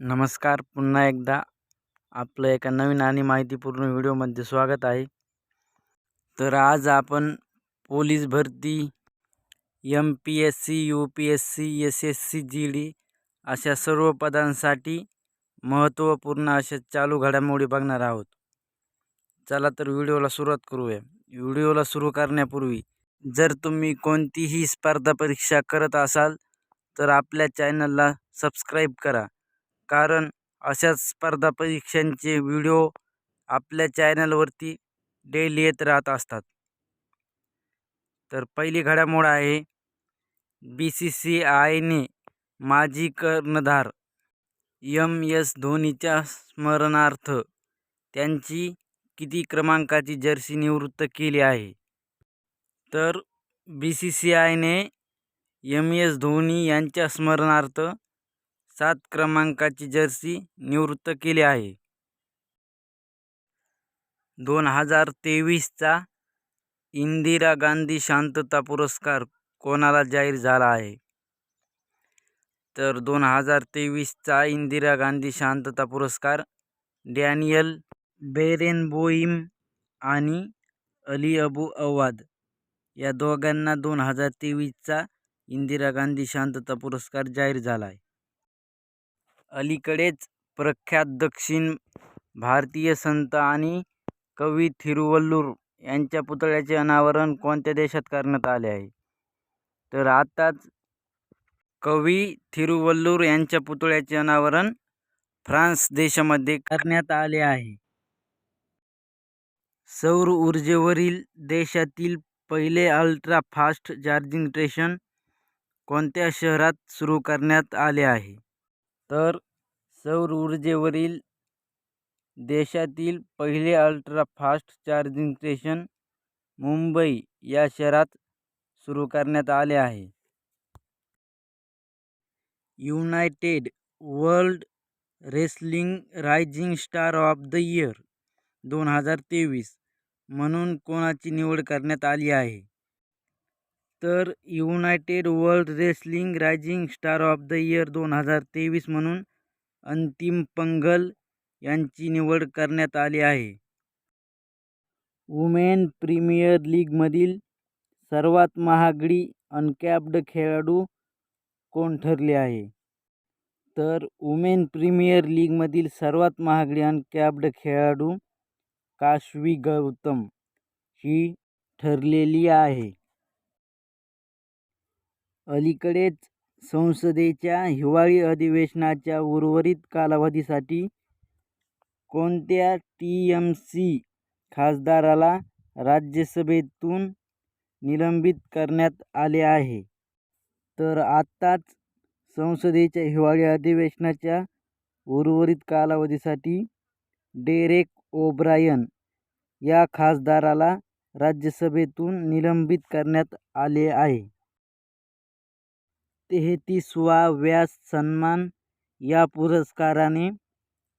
नमस्कार पुन्हा एकदा आपलं एका नवीन आणि माहितीपूर्ण व्हिडिओमध्ये स्वागत आहे. तर आज आपण पोलीस भरती M P S C U P S C S S C G D अशा सर्व पदांसाठी महत्त्वपूर्ण अशा चालू घडामोडी बघणार आहोत. चला तर व्हिडिओला सुरुवात करूया. व्हिडिओला सुरू करण्यापूर्वी जर तुम्ही कोणतीही स्पर्धा परीक्षा करत असाल तर आपल्या चॅनलला सबस्क्राईब करा. कारण अशाच स्पर्धा परीक्षांचे व्हिडिओ आपल्या चॅनलवरती डेली येत राहत असतात. तर पहिली घडामोड आहे बी सी सी आयने माजी कर्णधार यम एस धोनीच्या स्मरणार्थ त्यांची किती क्रमांकाची जर्सी निवृत्त केली आहे? तर बी सी सी आयने एम एस धोनी यांच्या स्मरणार्थ सात क्रमांकाची जर्सी निवृत्त केली आहे. दोन हजार तेवीसचा इंदिरा गांधी शांतता पुरस्कार कोणाला जाहीर झाला आहे? तर दोन हजार तेवीसचा इंदिरा गांधी शांतता पुरस्कार डॅनियल बेरेनबोईम आणि अली अबू अवाद या दोघांना दोन हजार तेवीसचा इंदिरा गांधी शांतता पुरस्कार जाहीर झाला आहे. अलीकडेच प्रख्यात दक्षिण भारतीय संत आणि कवी थिरुवल्लूर यांच्या पुतळ्याचे अनावरण कोणत्या देशात करण्यात आले आहे? तर आताच कवी थिरुवल्लूर यांच्या पुतळ्याचे अनावरण फ्रान्स देशामध्ये करण्यात आले आहे. सौर ऊर्जेवरील देशातील पहिले अल्ट्रा फास्ट चार्जिंग स्टेशन कोणत्या शहरात सुरू करण्यात आले आहे? तर सौर ऊर्जेवरील देशातील पहिले ultra fast charging station Mumbai या शहरात सुरू करण्यात आले आहे. United world wrestling rising star of the year दोन हजार तेवीस म्हणून कोणाची निवड करण्यात आली आहे? तर united world wrestling rising star of the year दोन हजार तेवीस म्हणून अंतिम पंगल यांची निवड करण्यात आली आहे. वुमेन प्रीमियर लीगमधील सर्वात महागडी अनकॅप्ड खेळाडू कोण ठरले आहे? तर वुमेन प्रीमियर लीगमधील सर्वात महागडी अनकॅप्ड खेळाडू काशवी गौतम ही ठरलेली आहे. अलीकडेच संसदेच्या हिवाळी अधिवेशनाच्या उर्वरित कालावधीसाठी कोणत्या टी एम सी खासदाराला राज्यसभेतून निलंबित करण्यात आले आहे? तर आत्ताच संसदेच्या हिवाळी अधिवेशनाच्या उर्वरित कालावधीसाठी डेरेक ओब्रायन या खासदाराला राज्यसभेतून निलंबित करण्यात आले आहे. तेहतीसवा व्यास सन्मान या पुरस्काराने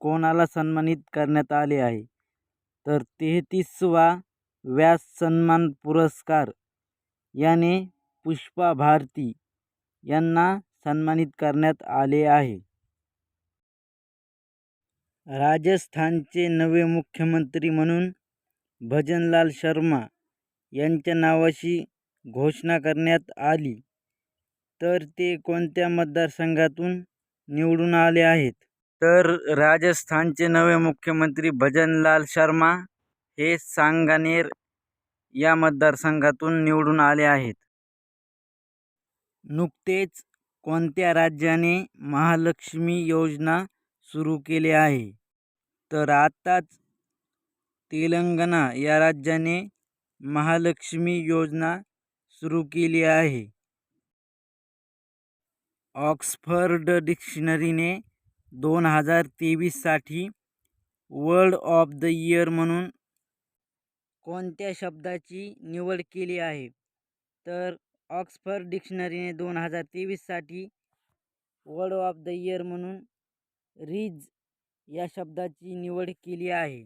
कोणाला सन्मानित करण्यात आले आहे? तर तेहतीसवा व्यास सन्मान पुरस्कार याने पुष्पा भारती यांना सन्मानित करण्यात आले आहे. राजस्थानचे नवे मुख्यमंत्री म्हणून भजनलाल शर्मा यांच्या नावाची घोषणा करण्यात आली. तर ते कोणत्या मतदारसंघातून निवडून आले आहेत? तर राजस्थानचे नवे मुख्यमंत्री भजनलाल शर्मा हे सांगानेर या मतदारसंघातून निवडून आले आहेत. नुकतेच कोणत्या राज्याने महालक्ष्मी योजना सुरू केली आहे? तर आत्ताच तेलंगणा या राज्याने महालक्ष्मी योजना सुरू केली आहे. ऑक्सफर्ड डिक्शनरीने दोन हजार तेवीससाठी वर्ड ऑफ द इयर म्हणून कोणत्या शब्दाची निवड केली आहे? तर ऑक्सफर्ड डिक्शनरीने दोन हजार तेवीससाठी वर्ड ऑफ द इयर म्हणून रिज या शब्दाची निवड केली आहे.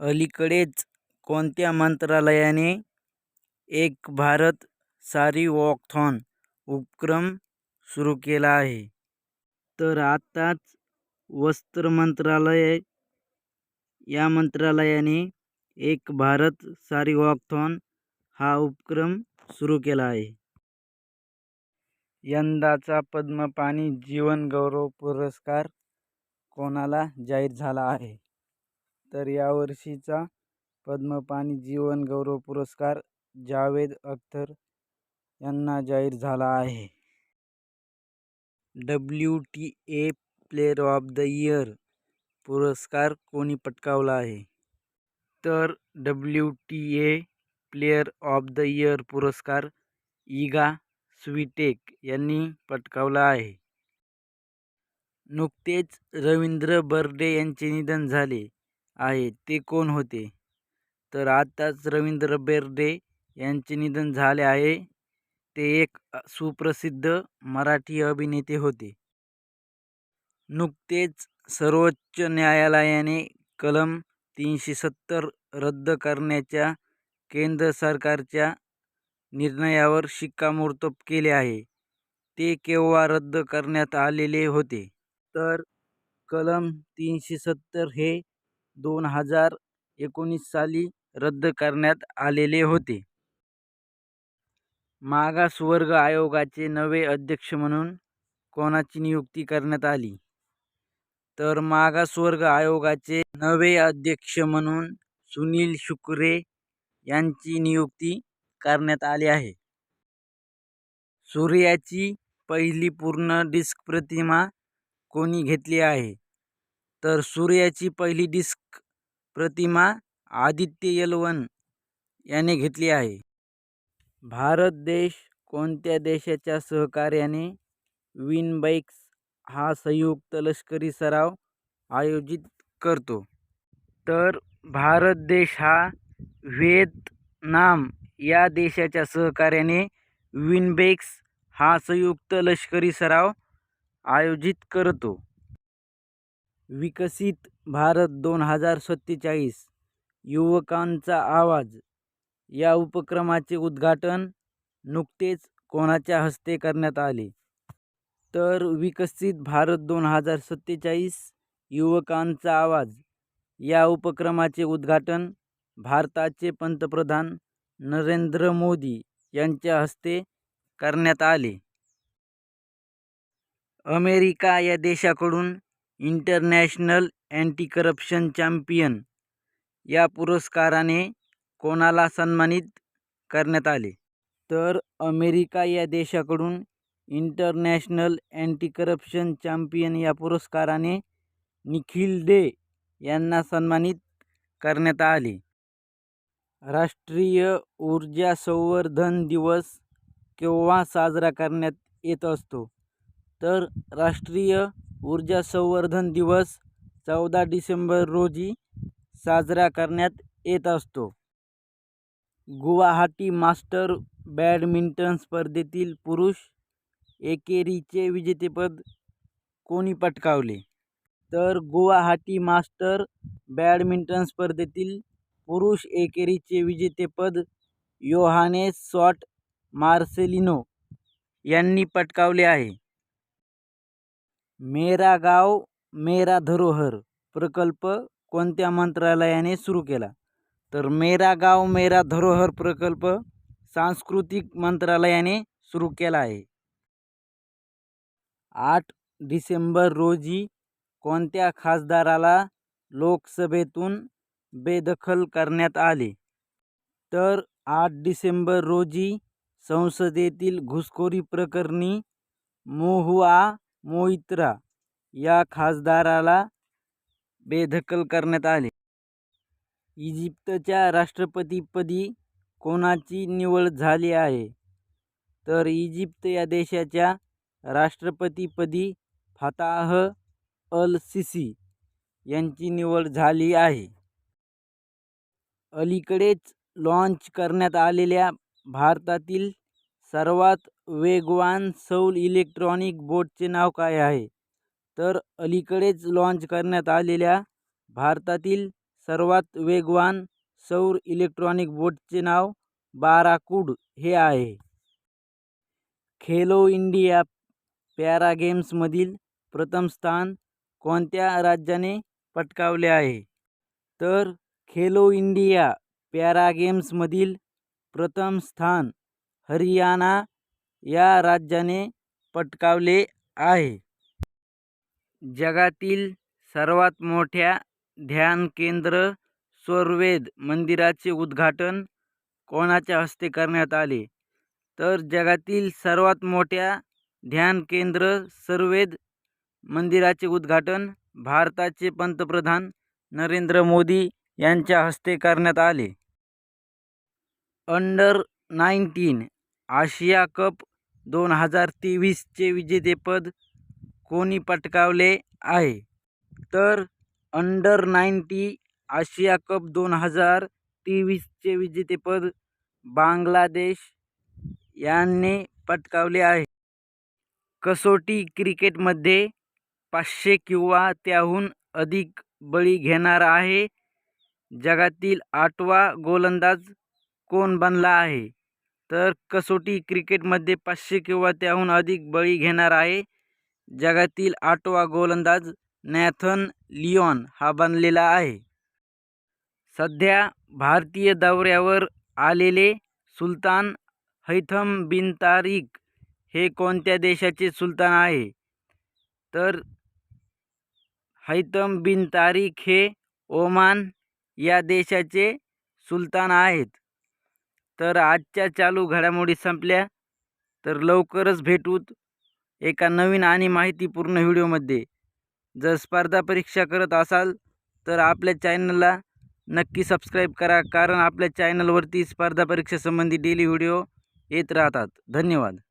अलीकडेच कोणत्या मंत्रालयाने एक भारत सारी वॉकथॉन उपक्रम सुरू केला आहे. तर आत्ताच वस्त्र मंत्रालय या मंत्रालयाने एक भारत सारी वॉकथॉन हा उपक्रम सुरू केला आहे. यंदाचा पद्मपाणी जीवन गौरव पुरस्कार कोणाला जाहीर झाला आहे? तर यावर्षीचा पद्मपाणी जीवन गौरव पुरस्कार जावेद अख्तर यांना जाहीर झाला आहे. W T A player of the year पुरस्कार कोणी पटकावला आहे? तर W T A player of the year पुरस्कार इगा स्विटेक यांनी पटकावला आहे. नुकतेच रवींद्र बर्डे यांचे निधन झाले आहे. ते कोण होते? तर आताच रवींद्र बेर्डे यांचे निधन झाले आहे. ते एक सुप्रसिद्ध मराठी अभिनेते होते. नुकतेच सर्वोच्च न्यायालयाने कलम तीनशे सत्तर रद्द करण्याच्या केंद्र सरकारच्या निर्णयावर शिक्कामोर्तब केले आहे. ते केव्हा रद्द करण्यात आलेले होते? तर कलम तीनशे सत्तर हे दोन हजार एकोणीस साली रद्द करण्यात आलेले होते. मागासवर्ग आयोगाचे नवे अध्यक्ष म्हणून कोणाची नियुक्ती करण्यात आली? तर मागासवर्ग आयोगाचे नवे अध्यक्ष म्हणून सुनील शुक्रे यांची नियुक्ती करण्यात आली आहे. सूर्याची पहिली पूर्ण डिस्क प्रतिमा कोणी घेतली आहे? तर सूर्याची पहिली डिस्क प्रतिमा आदित्य यलवन याने घेतली आहे. भारत देश कोणत्या देशाच्या सहकार्याने विनबाईक्स हा संयुक्त लष्करी सराव आयोजित करतो? तर भारत देश हा व्हिएतनाम या देशाच्या सहकार्याने विनबेक्स हा संयुक्त लष्करी सराव आयोजित करतो. विकसित भारत दोन हजार सत्तेचाळीस युवकांचा आवाज या उपक्रमाचे उद्घाटन नुकतेच कोणाच्या हस्ते करण्यात आले. तर विकसित भारत दोन हजार सत्तेचाळीस युवकांचा आवाज. या उपक्रमाचे उद्घाटन भारताचे पंतप्रधान नरेंद्र मोदी यांच्या हस्ते करण्यात आले. अमेरिका या देशाकडून इंटरनॅशनल अँटी करप्शन चॅम्पियन. या पुरस्काराने कोणाला सन्मानित करण्यात आले? तर अमेरिका या देशाकडून इंटरनॅशनल अँटी करप्शन चॅम्पियन या पुरस्काराने निखिल डे यांना सन्मानित करण्यात आले. राष्ट्रीय ऊर्जा संवर्धन दिवस केव्हा साजरा करण्यात येत असतो? तर राष्ट्रीय ऊर्जा संवर्धन दिवस चौदा डिसेंबर रोजी साजरा करण्यात येत असतो. गुवाहाटी मास्टर बॅडमिंटन स्पर्धेतील पुरुष एकेरीचे विजेतेपद कोणी पटकावले? तर गुवाहाटी मास्टर बॅडमिंटन स्पर्धेतील पुरुष एकेरीचे विजेतेपद योहानेस सॉट मार्सेलिनो यांनी पटकावले आहे. मेरा गाव मेरा धरोहर प्रकल्प कोणत्या मंत्रालयाने सुरू केला? तर मेरा गाव मेरा धरोहर प्रकल्प सांस्कृतिक मंत्रालयाने सुरू केला आहे. आठ डिसेंबर रोजी कोणत्या खासदाराला लोकसभेतून बेदखल करण्यात आले? तर आठ डिसेंबर रोजी संसदेतील घुसखोरी प्रकरणी मोहुआ मोइत्रा या खासदाराला बेदखल करण्यात आले. इजिप्तच्या राष्ट्रपतीपदी कोणाची निवड झाली आहे? तर इजिप्त या देशाच्या राष्ट्रपतीपदी फताह अल सिसी यांची निवड झाली आहे. अलीकडेच लॉन्च करण्यात आलेल्या भारतातील सर्वात वेगवान सौल इलेक्ट्रॉनिक बोटचे नाव काय आहे? तर अलीकडेच लॉन्च करण्यात आलेल्या भारतातील सर्वात वेगवान सौर इलेक्ट्रॉनिक बोटचे नाव बाराकूड हे आहे. खेलो इंडिया पॅरा गेम्समधील प्रथम स्थान कोणत्या राज्याने पटकावले आहे? तर खेलो इंडिया पॅरा गेम्समधील प्रथम स्थान हरियाणा या राज्याने पटकावले आहे. जगातील सर्वात मोठ्या ध्यान केंद्र स्वरवेद मंदिराचे उद्घाटन कोणाच्या हस्ते करण्यात आले? तर जगातील सर्वात मोठ्या ध्यान केंद्र सर्वेद मंदिराचे उद्घाटन भारताचे पंतप्रधान नरेंद्र मोदी यांच्या हस्ते करण्यात आले. अंडर नाईन्टीन आशिया कप दोन हजार तेवीसचे विजेतेपद कोणी पटकावले आहे? तर अंडर नाईन्टी आशिया कप दोन हजार तेवीसचे विजेतेपद बांगलादेश यांनी पटकावले आहे. कसोटी क्रिकेटमध्ये पाचशे किंवा त्याहून अधिक बळी घेणारा आहे. जगातील आठवा गोलंदाज कोण बनला आहे? तर कसोटी क्रिकेटमध्ये पाचशे किंवा त्याहून अधिक बळी घेणार आहे. जगातील आठवा गोलंदाज नॅथन लिओन हा बनलेला आहे. सध्या भारतीय दौऱ्यावर आलेले सुलतान हैथम बिन तारिक हे कोणत्या देशाचे सुलतान आहे? तर हैथम बिन तारिक हे ओमान या देशाचे सुलतान आहेत. तर आजच्या चालू घडामोडी संपल्या तर लवकरच भेटूत एका नवीन आणि माहितीपूर्ण व्हिडिओमध्ये. जर स्पर्धा परीक्षा करत असाल तर आपल्या चॅनलला नक्की सबस्क्राईब करा कारण आपल्या चॅनलवरती स्पर्धा परीक्षेसंबंधी डेली व्हिडिओ येत राहतात. धन्यवाद.